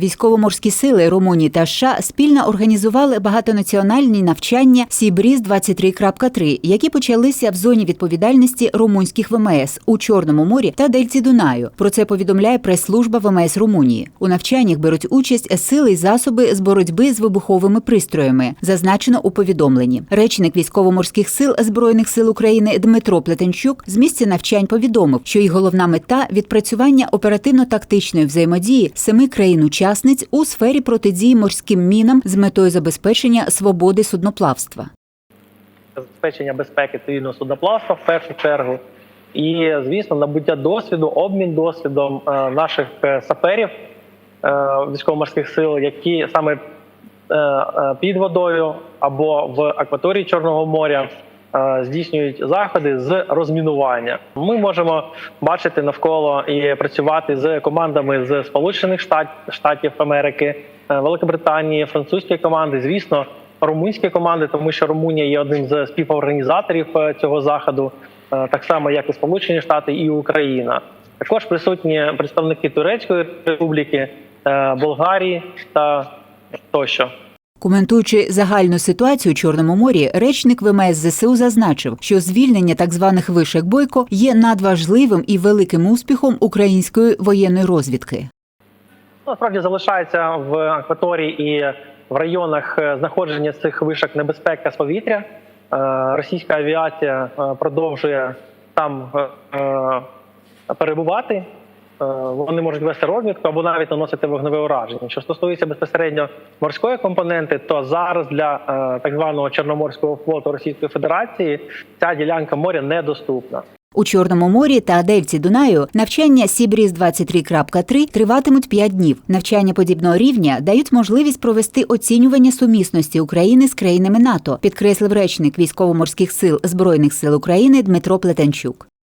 Військово-морські сили Румунії та США спільно організували багатонаціональні навчання Сібріз 23.3 які почалися в зоні відповідальності румунських ВМС у Чорному морі та Дельці Дунаю. Про це повідомляє прес-служба ВМС Румунії. У навчаннях беруть участь сили й засоби з боротьби з вибуховими пристроями, зазначено у повідомленні. Речник військово-морських сил збройних сил України Дмитро Плетенчук з місця навчань повідомив, що їх головна мета відпрацювання оперативно-тактичної взаємодії семи країн-учасниць у сфері протидії морським мінам з метою забезпечення свободи судноплавства. забезпечення безпеки цивільного судноплавства в першу чергу. І, звісно, набуття досвіду, обмін досвідом е, наших е, саперів е, військово-морських сил, які саме під водою або в акваторії Чорного моря здійснюють заходи з розмінування. Ми можемо бачити навколо і працювати з командами з Сполучених Штат, Штатів Америки, е, Великобританії, французькі команди, звісно, румунські команди, тому що Румунія є одним з співорганізаторів е, цього заходу, е, так само як і Сполучені Штати і Україна. Також присутні представники Турецької Республіки, е, Болгарії та тощо. Коментуючи загальну ситуацію у Чорному морі, речник ВМС ЗСУ зазначив, що звільнення так званих вишек бойко є надважливим і великим успіхом української воєнної розвідки. Насправді залишається в акваторії і в районах е, знаходження цих вишок небезпека з повітря. Е, Російська авіація е, продовжує там перебувати. Е, Вони можуть вести розвідку або навіть наносити вогневе ураження. Що стосується безпосередньо морської компоненти, то зараз для е, так званого Чорноморського флоту Російської Федерації ця ділянка моря недоступна. У Чорному морі та Дельці Дунаю навчання Сібріз 23.3 триватимуть 5 днів. Навчання подібного рівня дають можливість провести оцінювання сумісності України з країнами НАТО, підкреслив речник військово-морських сил збройних сил України Дмитро Плетенчук.